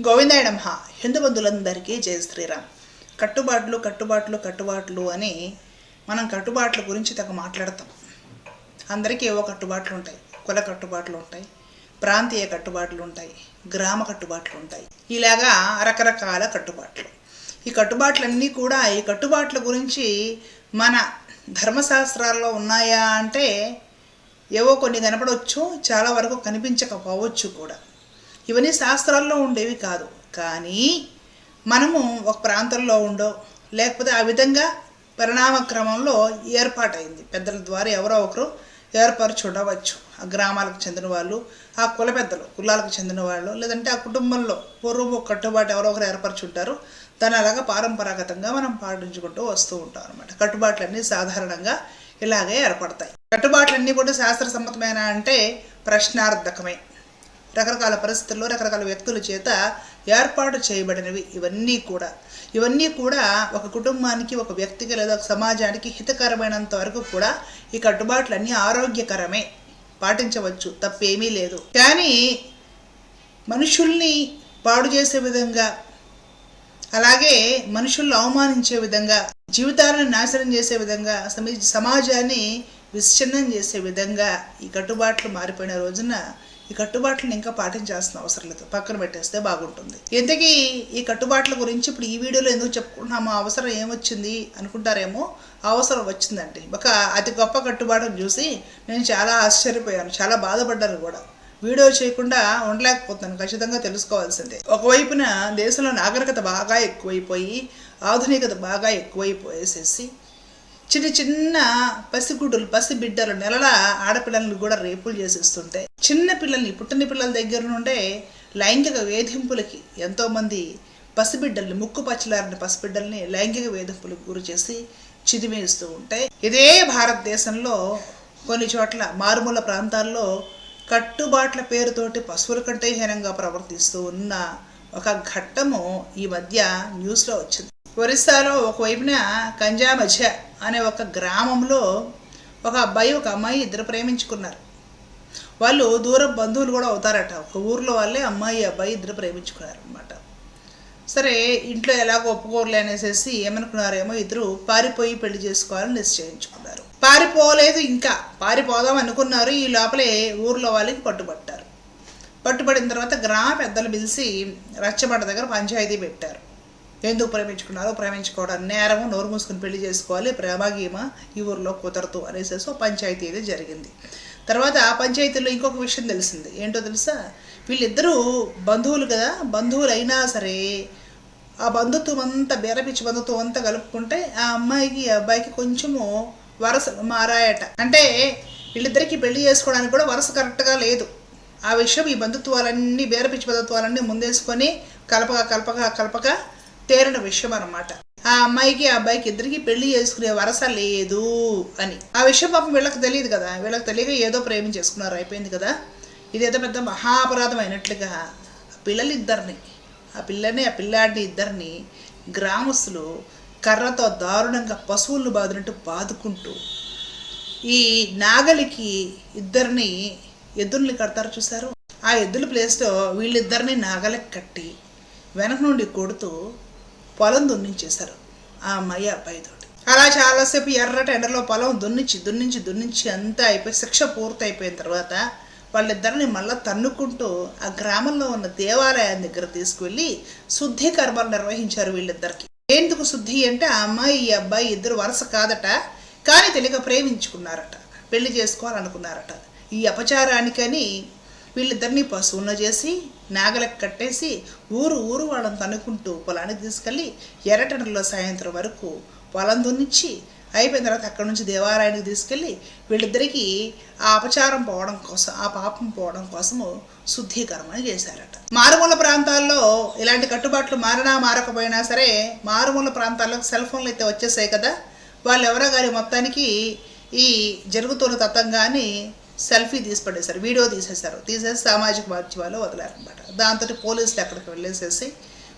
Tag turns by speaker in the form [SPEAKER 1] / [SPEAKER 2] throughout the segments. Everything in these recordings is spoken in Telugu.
[SPEAKER 1] గోవిందాయనమ్మ హిందూ బంధువులందరికీ జయ శ్రీరామ్. కట్టుబాట్లు కట్టుబాట్లు కట్టుబాట్లు అని మనం కట్టుబాట్ల గురించి తగ్గ మాట్లాడతాం. అందరికీ ఏవో కట్టుబాట్లు ఉంటాయి. కుల కట్టుబాట్లు ఉంటాయి. ప్రాంతీయ కట్టుబాట్లు ఉంటాయి. గ్రామ కట్టుబాట్లు ఉంటాయి. ఇలాగా రకరకాల కట్టుబాట్లు. ఈ కట్టుబాట్లన్నీ కూడా ఈ కట్టుబాట్ల గురించి మన ధర్మశాస్త్రాల్లో ఉన్నాయా అంటే ఏవో కొన్ని కనపడవచ్చు చాలా వరకు కనిపించకపోవచ్చు కూడా. ఇవన్నీ శాస్త్రాల్లో ఉండేవి కాదు. కానీ మనము ఒక ప్రాంతంలో ఉండో లేకపోతే ఆ విధంగా పరిణామ క్రమంలో ఏర్పాటైంది. పెద్దల ద్వారా ఎవరో ఒకరు ఏర్పరచి ఉండవచ్చు ఆ గ్రామాలకు చెందిన వాళ్ళు ఆ కుల పెద్దలు కులాలకు చెందిన వాళ్ళు లేదంటే ఆ కుటుంబంలో పూర్వము కట్టుబాటు ఎవరో ఒకరు ఏర్పరచి ఉంటారు దాన్ని అలాగా పారంపరాగతంగా మనం పాటించుకుంటూ వస్తూ ఉంటాం అనమాట కట్టుబాట్లన్నీ సాధారణంగా ఇలాగే ఏర్పడతాయి. కట్టుబాట్లన్నీ కూడా శాస్త్ర సమ్మతమైన అంటే ప్రశ్నార్థకమే. రకరకాల పరిస్థితుల్లో రకరకాల వ్యక్తుల చేత ఏర్పాటు చేయబడినవి. ఇవన్నీ కూడా. ఇవన్నీ కూడా ఒక కుటుంబానికి ఒక వ్యక్తికి లేదా ఒక సమాజానికి హితకరమైనంత వరకు కూడా ఈ కట్టుబాట్లన్నీ ఆరోగ్యకరమే. పాటించవచ్చు. తప్పేమీ లేదు. కానీ మనుషుల్ని పాడు చేసే విధంగా అలాగే మనుషుల్ని అవమానించే విధంగా జీవితాలను నాశనం చేసే విధంగా సమాజాన్ని విచ్ఛిన్నం చేసే విధంగా ఈ కట్టుబాట్లు మారిపోయిన రోజున ఈ కట్టుబాట్లను ఇంకా పాటించాల్సిన అవసరం లేదు. పక్కన పెట్టేస్తే బాగుంటుంది. ఇంతకీ ఈ కట్టుబాట్ల గురించి ఇప్పుడు ఈ వీడియోలో ఎందుకు చెప్పుకుంటున్నామో అవసరం ఏమొచ్చింది అనుకుంటారేమో అవసరం వచ్చిందండి. ఒక అతి గొప్ప కట్టుబాటును చూసి నేను చాలా ఆశ్చర్యపోయాను చాలా బాధపడ్డాను కూడా. వీడియో చేయకుండా ఉండలేకపోతున్నాను ఖచ్చితంగా తెలుసుకోవాల్సిందే. ఒకవైపున దేశంలో నాగరికత బాగా ఎక్కువైపోయి ఆధునికత బాగా ఎక్కువైపోయేసేసి చిన్న చిన్న పసిగుడ్డులు పసి బిడ్డలు నెలల ఆడపిల్లల్ని కూడా రేపులు చేసేస్తుంటే చిన్న పిల్లల్ని పుట్టిన పిల్లల దగ్గర నుండే లైంగిక వేధింపులకి ఎంతోమంది పసిబిడ్డల్ని ముక్కు పచ్చలారిన పసిబిడ్డల్ని లైంగిక వేధింపులకు గురి చేసి చిదివేస్తూ ఉంటే ఇదే భారతదేశంలో కొన్ని చోట్ల మారుమూల ప్రాంతాల్లో కట్టుబాట్ల పేరుతోటి పశువుల కంటే హీనంగా ప్రవర్తిస్తూ ఉన్న ఒక ఘట్టము ఈ మధ్య న్యూస్లో వచ్చింది. ఒరిస్సాలో ఒకవైపున కంజా మధ్య అనే ఒక గ్రామంలో ఒక అబ్బాయి ఒక అమ్మాయి ఇద్దరు ప్రేమించుకున్నారు. వాళ్ళు దూర బంధువులు కూడా అవుతారట. ఒక ఊర్లో వాళ్ళే అమ్మాయి అబ్బాయి ఇద్దరు ప్రేమించుకున్నారు అనమాట సరే ఇంట్లో ఎలాగో ఒప్పుకోరులే అనేసి ఏమనుకున్నారేమో ఇద్దరు పారిపోయి పెళ్ళి చేసుకోవాలని నిశ్చయించుకున్నారు పారిపోలేదు ఇంకా. పారిపోదాం అనుకున్నారు. ఈ లోపలే ఊర్లో వాళ్ళకి పట్టుబట్టారు. పట్టుబడిన తర్వాత గ్రామ పెద్దలు పిలిచి రచ్చబండ దగ్గర పంచాయతీ పెట్టారు. ఎందుకు ప్రేమించుకున్నారో ప్రేమించుకోవడం నేరము నోరు మూసుకుని పెళ్ళి చేసుకోవాలి ప్రేమ గీమ ఈ ఊరిలో కుదరదు అనేసి పంచాయతీ అయితే జరిగింది. తర్వాత ఆ పంచాయతీలో ఇంకొక విషయం తెలిసింది. ఏంటో తెలుసా? వీళ్ళిద్దరూ బంధువులు కదా బంధువులు అయినా సరే ఆ బంధుత్వం అంతా బేరపిచ్చి బంధుత్వం అంతా కలుపుకుంటే ఆ అమ్మాయికి ఆ అబ్బాయికి కొంచెము వరస మారాయట. అంటే వీళ్ళిద్దరికి పెళ్ళి చేసుకోవడానికి కూడా వరస కరెక్ట్గా లేదు. ఆ విషయం ఈ బంధుత్వాలన్నీ బేరపిచ్చి బంధుత్వాలన్నీ ముందేసుకొని కలపగా కలపగా కలపక తేరిన విషయం అనమాట ఆ అమ్మాయికి ఆ అబ్బాయికి ఇద్దరికి పెళ్ళి చేసుకునే వరస లేదు అని. ఆ విషయం పాపం వీళ్ళకి తెలియదు కదా. వీళ్ళకి తెలియక ఏదో ప్రేమించేసుకున్నారు అయిపోయింది కదా. ఇదేదో పెద్ద మహాపరాధం అయినట్లుగా ఆ పిల్లలు ఇద్దరిని ఆ పిల్లని ఆ పిల్లాడిని ఇద్దరిని గ్రామస్తులు కర్రతో దారుణంగా పశువులను బాదినట్టు బాదుకుంటూ ఈ నాగలికి ఇద్దరిని ఎద్దుల్ని కడతారు చూసారు ఆ ఎద్దుల ప్లేస్లో వీళ్ళిద్దరిని నాగలికి కట్టి వెనక నుండి కొడుతూ పొలం దున్నించేశారు ఆ అమ్మాయి అబ్బాయితోటి అలా చాలాసేపు ఎర్రట ఎండలో పొలం దున్నించి దున్నించి దున్నించి అంతా అయిపోయి శిక్ష పూర్తి అయిపోయిన తర్వాత వాళ్ళిద్దరిని మళ్ళీ తన్నుకుంటూ ఆ గ్రామంలో ఉన్న దేవాలయం దగ్గర తీసుకువెళ్ళి శుద్ధి కర్మలు నిర్వహించారు వీళ్ళిద్దరికి. ఎందుకు శుద్ధి అంటే ఆ అమ్మాయి ఈ అబ్బాయి ఇద్దరు వరుస కాదట కానీ తెలియక ప్రేమించుకున్నారట పెళ్ళి చేసుకోవాలనుకున్నారట. ఈ అపచారానికని వీళ్ళిద్దరిని పశువులను చేసి నాగలకు కట్టేసి ఊరు ఊరు వాళ్ళని తనుకుంటూ పొలానికి తీసుకెళ్ళి ఎర్రటెండలో సాయంత్రం వరకు పొలం దున్నిచ్చి అయిపోయిన తర్వాత అక్కడ నుంచి దేవాలయానికి తీసుకెళ్ళి వీళ్ళిద్దరికీ ఆ అపచారం పోవడం కోసం ఆ పాపం పోవడం కోసము శుద్ధీకరమని చేశారట. మారుమూల ప్రాంతాల్లో ఇలాంటి కట్టుబాట్లు మారినా మారకపోయినా సరే మారుమూల ప్రాంతాల్లో సెల్ ఫోన్లు అయితే వచ్చేసాయి కదా. వాళ్ళు ఎవరో గారి మొత్తానికి ఈ జరుగుతున్న తత్వంగాని సెల్ఫీ తీసి పడేశారు వీడియో తీసేశారు. తీసేసి సామాజిక మాధ్యమాల్లో వదిలారనమాట. దాంతో పోలీసులు అక్కడికి వెళ్ళేసేసి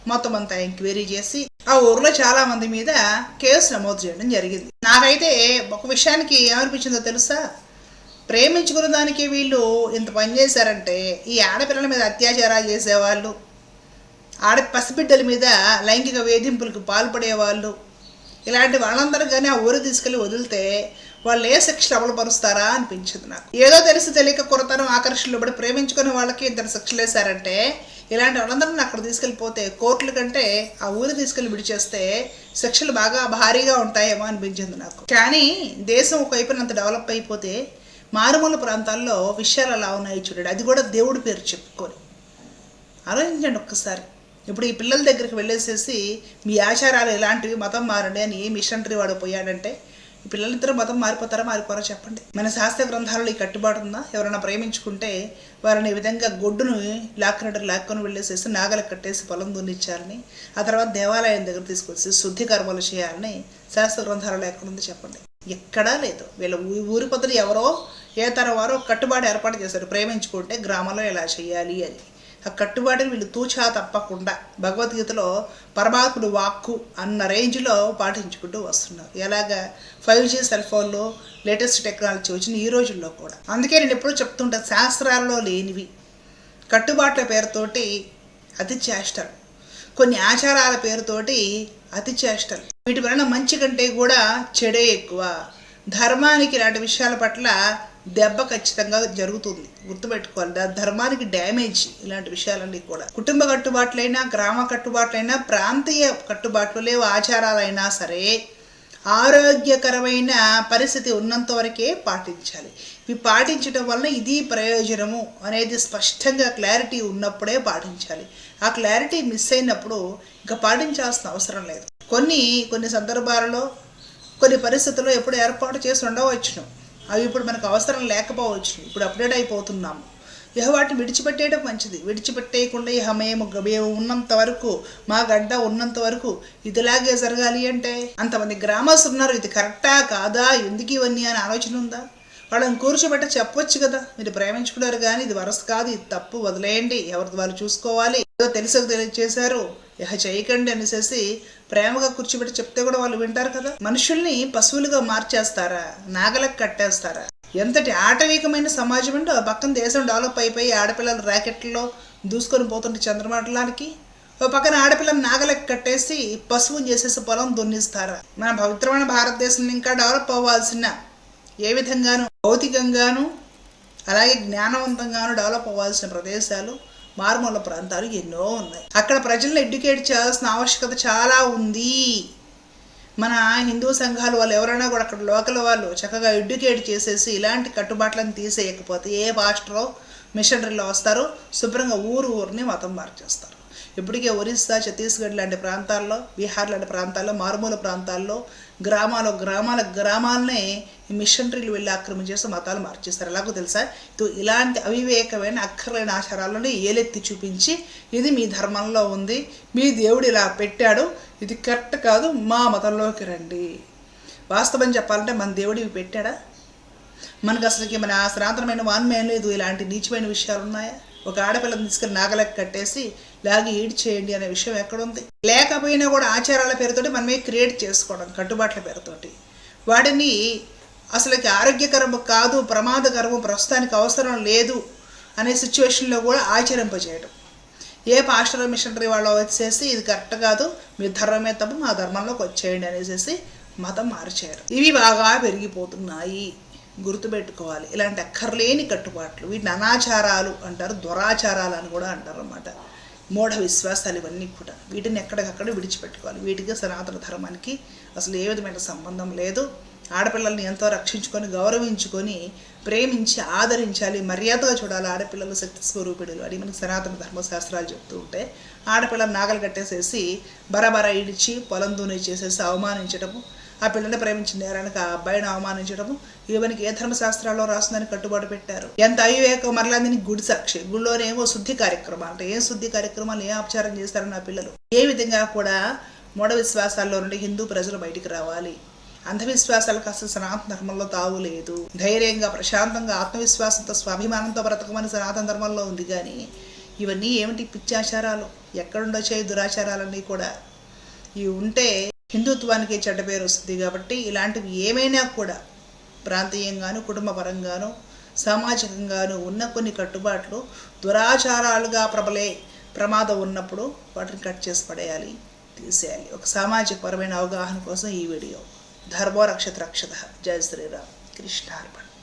[SPEAKER 1] మొత్తం అంతా ఎంక్వైరీ చేసి ఆ ఊర్లో చాలా మంది మీద కేసు నమోదు చేయడం జరిగింది. నాకైతే ఒక విషయానికి ఏమనిపించిందో తెలుసా? ప్రేమించుకున్న దానికి వీళ్ళు ఇంత పని చేశారంటే ఈ ఆడపిల్లల మీద అత్యాచారాలు చేసేవాళ్ళు ఆడ పసిబిడ్డల మీద లైంగిక వేధింపులకు పాల్పడే వాళ్ళు ఇలాంటి వాళ్ళందరూ కానీ ఆ ఊరు తీసుకెళ్ళి వదిలితే వాళ్ళు ఏ శిక్షలు అమలుపరుస్తారా అనిపించింది నాకు. ఏదో తెలిసి తెలియక కొరతనం ఆకర్షణలు పడి ప్రేమించుకునే వాళ్ళకి ఇద్దరు శిక్షలు వేశారంటే ఇలాంటి వాళ్ళందరిని అక్కడ తీసుకెళ్ళిపోతే కోర్టుల కంటే ఆ ఊరు తీసుకెళ్ళి విడిచేస్తే శిక్షలు బాగా భారీగా ఉంటాయేమో అనిపించింది నాకు. కానీ దేశం ఒకవైపున అంత డెవలప్ అయిపోతే మారుమూల ప్రాంతాల్లో విషయాలు అలా ఉన్నాయి చూడండి. అది కూడా దేవుడి పేరు చెప్పుకొని. ఆలోచించండి ఒక్కసారి. ఇప్పుడు ఈ పిల్లల దగ్గరికి వెళ్ళేసేసి మీ ఆచారాలు ఎలాంటివి మతం మారండి అని ఏ మిషనరీ వాడు పోయాడంటే ఈ పిల్లలిద్దరూ మతం మారిపోతారా మారిపోరా చెప్పండి. మన శాస్త్ర గ్రంథాలలో ఈ కట్టుబాటు ఉందా? ఎవరైనా ప్రేమించుకుంటే వారిని ఈ విధంగా గొడ్డును లాక్కునట్టు లాక్కొని వెళ్ళేసేసి నాగలకు కట్టేసి పొలం దున్నిచ్చాలని ఆ తర్వాత దేవాలయం దగ్గర తీసుకొచ్చి శుద్ధి కర్మలు చేయాలని శాస్త్ర గ్రంథాలలో ఎక్కడుంది చెప్పండి. ఎక్కడా లేదు. వీళ్ళ ఊరి పొద్దున ఎవరో ఏ తరం వారో కట్టుబాటు ఏర్పాటు చేశారు. ప్రేమించుకుంటే గ్రామంలో ఇలా చేయాలి అని. ఆ కట్టుబాటుని వీళ్ళు తూచా తప్పకుండా భగవద్గీతలో పరమాత్ముడు వాక్కు అన్న రేంజ్లో పాటించుకుంటూ వస్తున్నారు. ఎలాగా? ఫైవ్ జీ సెల్ ఫోన్లో లేటెస్ట్ టెక్నాలజీ వచ్చిన ఈ రోజుల్లో కూడా. అందుకే నేను ఎప్పుడూ చెప్తుంటా శాస్త్రాల్లో లేనివి. కట్టుబాట్ల పేరుతోటి అతి చేష్టలు. కొన్ని ఆచారాల పేరుతోటి అతి చేష్టలు. వీటి వలన మంచి కంటే కూడా చెడే ఎక్కువ. ధర్మానికి ఇలాంటి విషయాల పట్ల దెబ్బ ఖచ్చితంగా జరుగుతుంది. గుర్తుపెట్టుకోవాలి. ధర్మానికి డ్యామేజ్ ఇలాంటి విషయాలన్నీ కూడా. కుటుంబ కట్టుబాట్లైనా గ్రామ కట్టుబాట్లైనా ప్రాంతీయ కట్టుబాట్లు లేవు ఆచారాలైనా సరే ఆరోగ్యకరమైన పరిస్థితి ఉన్నంత వరకే పాటించాలి. ఇవి పాటించడం వలన ఇది ప్రయోజనము అనేది స్పష్టంగా క్లారిటీ ఉన్నప్పుడే పాటించాలి. ఆ క్లారిటీ మిస్ అయినప్పుడు ఇంకా పాటించాల్సిన అవసరం లేదు. కొన్ని కొన్ని సందర్భాలలో కొన్ని పరిస్థితుల్లో ఎప్పుడు ఏర్పాటు చేసి ఉండవచ్చును. అవి ఇప్పుడు మనకు అవసరం లేకపోవచ్చు. ఇప్పుడు అప్డేట్ అయిపోతున్నాము. ఇహ వాటిని విడిచిపెట్టేయడం మంచిది. విడిచిపెట్టేయకుండా ఇహ మేము మేము ఉన్నంత వరకు మా గడ్డ ఉన్నంత వరకు ఇదిలాగే జరగాలి అంటే అంతమంది గ్రామస్తులు ఉన్నారు. ఇది కరెక్టా కాదా? ఎందుకు ఇవన్నీ అని ఆలోచన ఉందా? వాళ్ళని కూర్చోబెట్ట చెప్పొచ్చు కదా. మీరు ప్రేమించుకున్నారు కానీ ఇది వరస కాదు ఇది తప్పు. వదిలేయండి. ఎవరిది వాళ్ళు చూసుకోవాలి? ఏదో తెలుసో తెలియచేశారు. ఇహ చేయకండి అనేసి ప్రేమగా కూర్చోబెట్టి చెప్తే కూడా వాళ్ళు వింటారు కదా? మనుషుల్ని పశువులుగా మార్చేస్తారా? నాగలకు కట్టేస్తారా? ఎంతటి ఆటవికమైన సమాజం అంటే పక్కన దేశం డెవలప్ అయిపోయి ఆడపిల్లలు ర్యాకెట్లో దూసుకొని పోతుంటే చంద్రమండలానికి ఓ పక్కన ఆడపిల్లని నాగలకు కట్టేసి పశువుని చేసేసి పొలం దున్నిస్తారా? మన పవిత్రమైన భారతదేశం ఇంకా డెవలప్ అవ్వాల్సిన ఏ విధంగానూ భౌతికంగాను అలాగే జ్ఞానవంతంగాను డెవలప్ అవ్వాల్సిన ప్రదేశాలు మారుమూల ప్రాంతాలు ఎన్నో ఉన్నాయి. అక్కడ ప్రజలను ఎడ్యుకేట్ చేయాల్సిన ఆవశ్యకత చాలా ఉంది. మన హిందూ సంఘాలు వాళ్ళు ఎవరైనా కూడా అక్కడ లోకల్ వాళ్ళు చక్కగా ఎడ్యుకేట్ చేసేసి ఇలాంటి కట్టుబాట్లను తీసేయకపోతే ఏ పాస్టరో మిషనరీలో వస్తారో శుభ్రంగా ఊరు ఊరిని మతం మార్చేస్తారు. ఇప్పటికే ఒరిస్సా ఛత్తీస్గఢ్ లాంటి ప్రాంతాల్లో బీహార్ లాంటి ప్రాంతాల్లో మారుమూల ప్రాంతాల్లో గ్రామాల గ్రామాల గ్రామాలనే మిషనరీలు వెళ్ళి ఆక్రమించేసి మతాలు మార్చేస్తారు ఎలాగో తెలుసా? ఇది ఇలాంటి అవివేకమైన అక్కర్లేని ఆచారాలను ఏలెత్తి చూపించి ఇది మీ ధర్మంలో ఉంది మీ దేవుడు ఇలా పెట్టాడు ఇది కరెక్ట్ కాదు మా మతంలోకి రండి. వాస్తవం చెప్పాలంటే మన దేవుడు ఇవి పెట్టాడా? మనకు అసలుకి మన సనాతనమైన వాన్మయం లేదు ఇలాంటి నీచమైన విషయాలు ఉన్నాయా? ఒక ఆడపిల్లని తీసుకుని నాగలకు కట్టేసి లాగి ఈడ్ చేయండి అనే విషయం ఎక్కడుంది? లేకపోయినా కూడా ఆచారాల పేరుతోటి మనమే క్రియేట్ చేసుకోవడం కట్టుబాట్ల పేరుతోటి. వాటిని అసలుకి ఆరోగ్యకరము కాదు ప్రమాదకరము ప్రస్తుతానికి అవసరం లేదు అనే సిచ్యువేషన్లో కూడా ఆచరింపజేయడం ఏ పాస్టర్ మిషనరీ వాళ్ళు వచ్చేసి ఇది కరెక్ట్ కాదు మీ ధర్మమే తప్ప మా ధర్మంలోకి వచ్చేయండి అనేసి మతం మార్చారు. ఇవి బాగా పెరిగిపోతున్నాయి. గుర్తుపెట్టుకోవాలి. ఇలాంటి అక్కర్లేని కట్టుబాట్లు. వీటిని అనాచారాలు అంటారు దురాచారాలు అని కూడా అంటారు అన్నమాట. మూఢ విశ్వాసాలు ఇవన్నీ కూడా. వీటిని ఎక్కడికక్కడ విడిచిపెట్టుకోవాలి. వీటికి సనాతన ధర్మానికి అసలు ఏ విధమైన సంబంధం లేదు. ఆడపిల్లల్ని ఎంతో రక్షించుకొని గౌరవించుకొని ప్రేమించి ఆదరించాలి మర్యాదగా చూడాలి ఆడపిల్లలు శక్తి స్వరూపిడులు అని మనకి సనాతన ధర్మశాస్త్రాలు చెప్తూ ఉంటే ఆడపిల్లలు నాగలు కట్టేసేసి బరబర ఇడిచి పొలం దూని చేసేసి అవమానించడము ఆ పిల్లని ప్రేమించిన నేరానికి ఆ అబ్బాయిని అవమానించడము ఈవెనికి ఏ ధర్మశాస్త్రాల్లో రాస్తుందని కట్టుబాటు పెట్టారు. ఎంత అవివేకం మరలాందిని గుడి సాక్షి గుడిలోనేమో శుద్ధి కార్యక్రమాలు అంటే ఏం శుద్ధి కార్యక్రమాలు ఏం అపచారం చేస్తారు నా పిల్లలు? ఏ విధంగా కూడా మూఢ విశ్వాసాల్లో నుండి హిందూ ప్రజలు బయటికి రావాలి? అంధవిశ్వాసాలకు అసలు సనాతన ధర్మంలో తావు లేదు. ధైర్యంగా ప్రశాంతంగా ఆత్మవిశ్వాసంతో స్వాభిమానంతో బ్రతకమని సనాతన ధర్మంలో ఉంది కానీ ఇవన్నీ ఏమిటి పిచ్చాచారాలు? ఎక్కడుండొచ్చాయి దురాచారాలన్నీ కూడా? ఇవి ఉంటే హిందుత్వానికి చెడ్డ పేరు వస్తుంది కాబట్టి ఇలాంటివి ఏమైనా కూడా ప్రాంతీయంగాను కుటుంబపరంగాను సామాజికంగాను ఉన్న కొన్ని కట్టుబాట్లు దురాచారాలుగా ప్రబలే ప్రమాదం ఉన్నప్పుడు వాటిని కట్ చేసి పడేయాలి తీసేయాలి. ఒక సామాజిక పరమైన అవగాహన కోసం ఈ వీడియో. ధర్మో రక్షత రక్షత. జయ శ్రీరామ్. కృష్ణార్పణ.